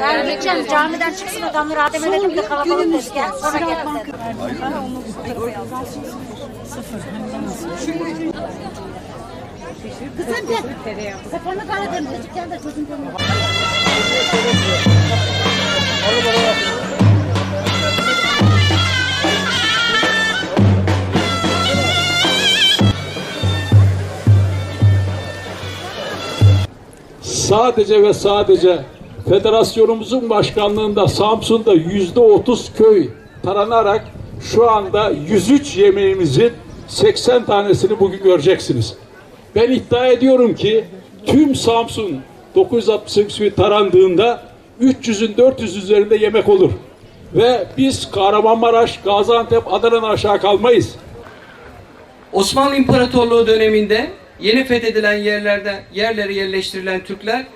Ben gideceğim camiden çıksın adamlar Adem'e dedim de kalabalık dedi. Gel sonra gel dedi. Kızım gel. Kafanı karadım. Çocuk gel de çocuğun önüne. sadece ve sadece federasyonumuzun başkanlığında Samsun'da yüzde otuz köy taranarak şu anda 103 yemeğimizin 80 tanesini bugün göreceksiniz. Ben iddia ediyorum ki tüm Samsun 968 köy tarandığında 300'ün 400 üzerinde yemek olur. Ve biz Kahramanmaraş, Gaziantep, Adana'dan aşağı kalmayız. Osmanlı İmparatorluğu döneminde yeni fethedilen yerlerde yerlere yerleştirilen Türkler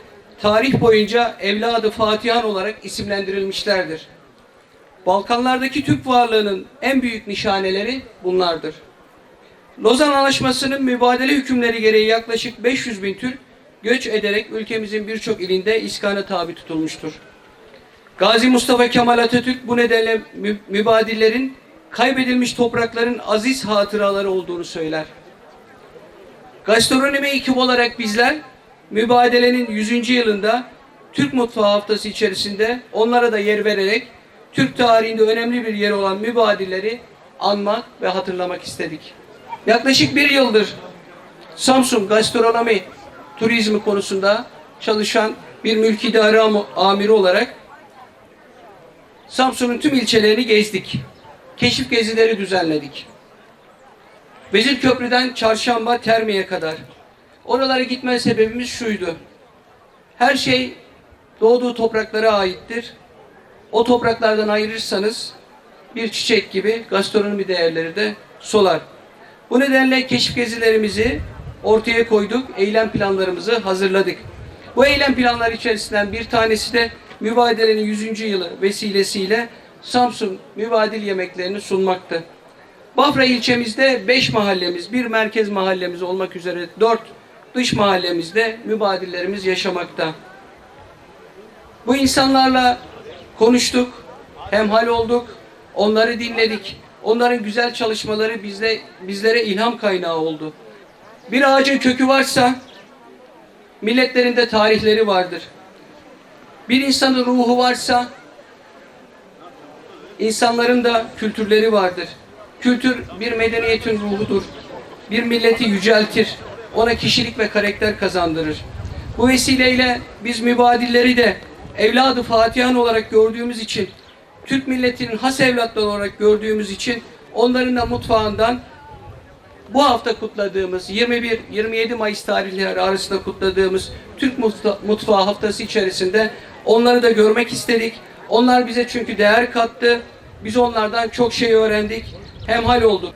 tarih boyunca evladı Fatihan olarak isimlendirilmişlerdir. Balkanlardaki Türk varlığının en büyük nişaneleri bunlardır. Lozan Anlaşması'nın mübadele hükümleri gereği yaklaşık 500 bin Türk göç ederek ülkemizin birçok ilinde iskana tabi tutulmuştur. Gazi Mustafa Kemal Atatürk bu nedenle mü- mübadillerin kaybedilmiş toprakların aziz hatıraları olduğunu söyler. Gastronomi ekibi olarak bizler mübadelenin 100. yılında Türk Mutfağı Haftası içerisinde onlara da yer vererek Türk tarihinde önemli bir yer olan mübadilleri anmak ve hatırlamak istedik. Yaklaşık bir yıldır Samsun gastronomi turizmi konusunda çalışan bir mülki idare am- amiri olarak Samsun'un tüm ilçelerini gezdik. Keşif gezileri düzenledik. Vezir Köprü'den Çarşamba Termi'ye kadar. Oralara gitme sebebimiz şuydu. Her şey doğduğu topraklara aittir. O topraklardan ayırırsanız bir çiçek gibi gastronomi değerleri de solar. Bu nedenle keşif gezilerimizi ortaya koyduk, eylem planlarımızı hazırladık. Bu eylem planları içerisinden bir tanesi de mübadelenin 100. yılı vesilesiyle Samsun mübadil yemeklerini sunmaktı. Bafra ilçemizde 5 mahallemiz, bir merkez mahallemiz olmak üzere 4 dış mahallemizde mübadillerimiz yaşamakta. Bu insanlarla konuştuk, hemhal olduk, onları dinledik. Onların güzel çalışmaları bizde, bizlere ilham kaynağı oldu. Bir ağacın kökü varsa milletlerinde tarihleri vardır. Bir insanın ruhu varsa insanların da kültürleri vardır. Kültür bir medeniyetin ruhudur. Bir milleti yüceltir. Ona kişilik ve karakter kazandırır. Bu vesileyle biz mübadilleri de evladı Fatihan olarak gördüğümüz için, Türk milletinin has evlatları olarak gördüğümüz için onların da mutfağından bu hafta kutladığımız 21-27 Mayıs tarihleri arasında kutladığımız Türk Mutfa- Mutfağı Haftası içerisinde onları da görmek istedik. Onlar bize çünkü değer kattı. Biz onlardan çok şey öğrendik. Hemhal olduk.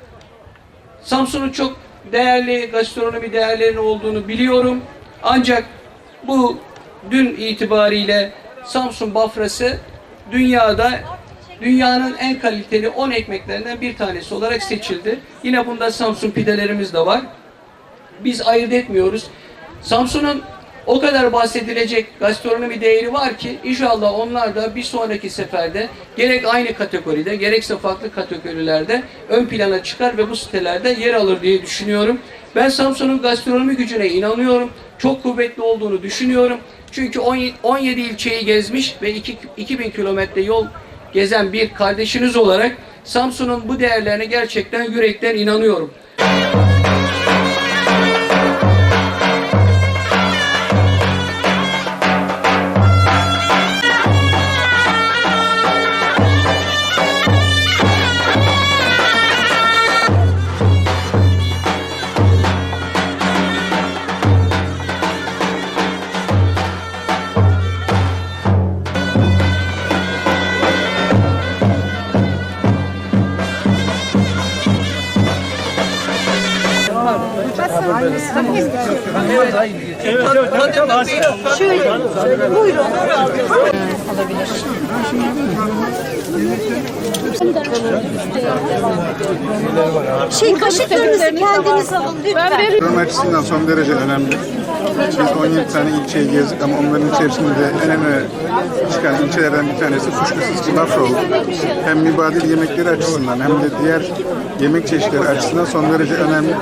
Samsun'un çok değerli gastronomi değerlerinin olduğunu biliyorum. Ancak bu dün itibariyle Samsun Bafrası dünyada dünyanın en kaliteli 10 ekmeklerinden bir tanesi olarak seçildi. Yine bunda Samsun pidelerimiz de var. Biz ayırt etmiyoruz. Samsun'un o kadar bahsedilecek gastronomi değeri var ki inşallah onlar da bir sonraki seferde gerek aynı kategoride gerekse farklı kategorilerde ön plana çıkar ve bu sitelerde yer alır diye düşünüyorum. Ben Samsun'un gastronomi gücüne inanıyorum. Çok kuvvetli olduğunu düşünüyorum. Çünkü 10 17 ilçeyi gezmiş ve 2 2000 kilometre yol gezen bir kardeşiniz olarak Samsun'un bu değerlerine gerçekten yürekten inanıyorum. Şey kaşıklarınızı kendiniz alın lütfen. Ekonomi açısından son derece önemli. Biz 17 tane ilçeyi gezdik ama onların içerisinde de en öne çıkan ilçelerden bir tanesi kuşkusuz ki Bafra oldu. Hem mübadil yemekleri açısından hem de diğer yemek çeşitleri açısından son derece önemli.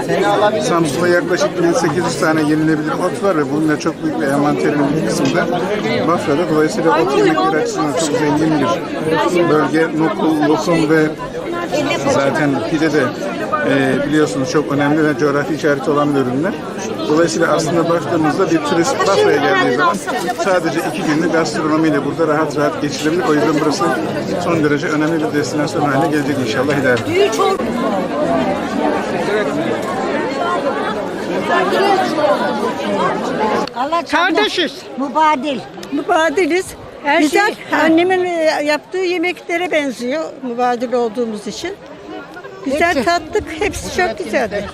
Samsun'da yaklaşık 1800 tane yenilebilir ot var ve bunun da çok büyük bir envanterinin bir kısmı da Bafra'da. Dolayısıyla ot yemekleri açısından çok zengin bir bölge. Nokul, lokum ve Zaten pide de e, biliyorsunuz çok önemli ve coğrafi işareti olan ürünler. Dolayısıyla aslında baktığımızda bir turist Bafra'ya geldiği zaman sadece iki günlük gastronomiyle burada rahat rahat geçirebilir. O yüzden burası son derece önemli bir destinasyon haline gelecek inşallah ileride. Allah Kardeşiz. Mübadil. Mübadiliz. Her Güzel. şey- Annemin e, yaptığı yemeklere benziyor mübadil olduğumuz için. Güzel tattık. Hepsi çok güzeldi.